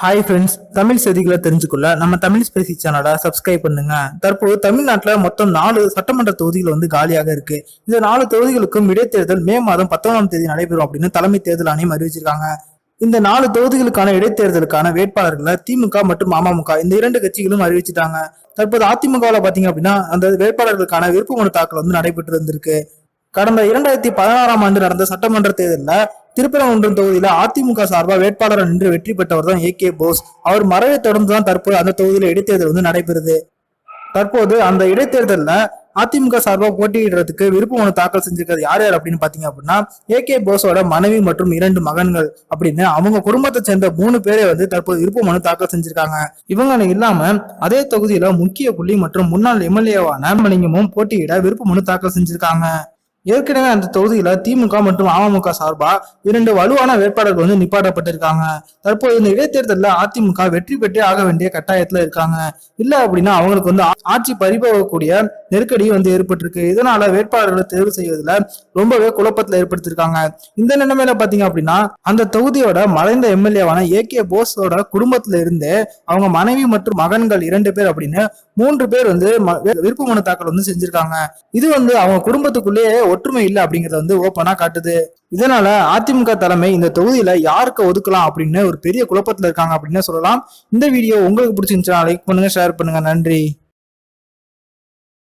Hi friends Tamil செய்திகளை தெரிஞ்சுக்கொள்ள நம்ம Tamil Spacey சேனலை சப்ஸ்கிரைப் பண்ணுங்க. தற்போது தமிழ்நாட்டில் மொத்தம் நாலு சட்டமன்ற தொகுதிகள் வந்து காலியாக இருக்கு. இந்த நாலு தொகுதிகளுக்கும் இடைத்தேர்தல் மே மாதம் பத்தொன்பதாம் தேதி நடைபெறும் அப்படின்னு தலைமை தேர்தல் ஆணையம் அறிவிச்சிருக்காங்க. இந்த நாலு தொகுதிகளுக்கான இடைத்தேர்தலுக்கான வேட்பாளர்களை திமுக மற்றும் அமமுக இந்த இரண்டு கட்சிகளும் அறிவிச்சிட்டாங்க. தற்போது அதிமுகவில் பார்த்தீங்க அப்படின்னா அந்த வேட்பாளர்களுக்கான விருப்பமனு தாக்கல் வந்து நடைபெற்று இருந்திருக்கு. கடந்த இரண்டாயிரத்தி பதினாறாம் ஆண்டு நடந்த சட்டமன்ற தேர்தலில் திருப்பரங்குன்றம் தொகுதியில அதிமுக சார்பாக வேட்பாளர் நின்று வெற்றி பெற்றவர் தான் ஏ கே போஸ். அவர் மறைவை தொடர்ந்து தான் தற்போது அந்த தொகுதியில இடைத்தேர்தல் வந்து நடைபெறுது. தற்போது அந்த இடைத்தேர்தலில் அதிமுக சார்பாக போட்டியிடுறதுக்கு விருப்ப மனு தாக்கல் செஞ்சிருக்கிறது யார் யார் அப்படின்னு பாத்தீங்க அப்படின்னா ஏ கே போஸோட மனைவி மற்றும் இரண்டு மகன்கள் அப்படின்னு அவங்க குடும்பத்தை சேர்ந்த மூணு பேரை வந்து தற்போது விருப்ப மனு தாக்கல் செஞ்சிருக்காங்க. இவங்க இல்லாம அதே தொகுதியில முக்கிய புள்ளி மற்றும் முன்னாள் எம்எல்ஏவான மலிங்கமும் போட்டியிட விருப்ப மனு தாக்கல் செஞ்சிருக்காங்க. ஏற்கனவே அந்த தொகுதியில திமுக மற்றும் அமமுக சார்பா இரண்டு வலுவான வேட்பாளர்கள் வந்து நிப்பாட்டப்பட்டிருக்காங்க. தற்போது இந்த இடைத்தேர்தலில் அதிமுக வெற்றி பெற்றே ஆக வேண்டிய கட்டாயத்துல இருக்காங்க. இல்ல அப்படின்னா அவங்களுக்கு வந்து ஆட்சி பறிபோகக்கூடிய நெருக்கடி வந்து ஏற்பட்டிருக்கு. இதனால வேட்பாளர்களை தேர்வு செய்வதில் ரொம்பவே குழப்பத்துல ஏற்படுத்திருக்காங்க. இந்த நிலைமையில பாத்தீங்க அப்படின்னா அந்த தொகுதியோட மறைந்த எம்எல்ஏவான ஏ கே போஸோட குடும்பத்துல இருந்து அவங்க மனைவி மற்றும் மகன்கள் இரண்டு பேர் அப்படின்னு மூன்று பேர் வந்து விருப்ப மனு தாக்கல் வந்து செஞ்சிருக்காங்க. இது வந்து அவங்க குடும்பத்துக்குள்ளேயே ஒற்றுமை இல்லை அப்படிங்கறத வந்து ஓப்பனா காட்டுது. இதனால அதிமுக தலைமை இந்த தொகுதியில யாருக்கு ஒதுக்கலாம் அப்படின்னு ஒரு பெரிய குழப்பத்துல இருக்காங்க அப்படின்னு சொல்லலாம். இந்த வீடியோ உங்களுக்கு பிடிச்சிருந்துச்சா லைக் பண்ணுங்க ஷேர் பண்ணுங்க. நன்றி.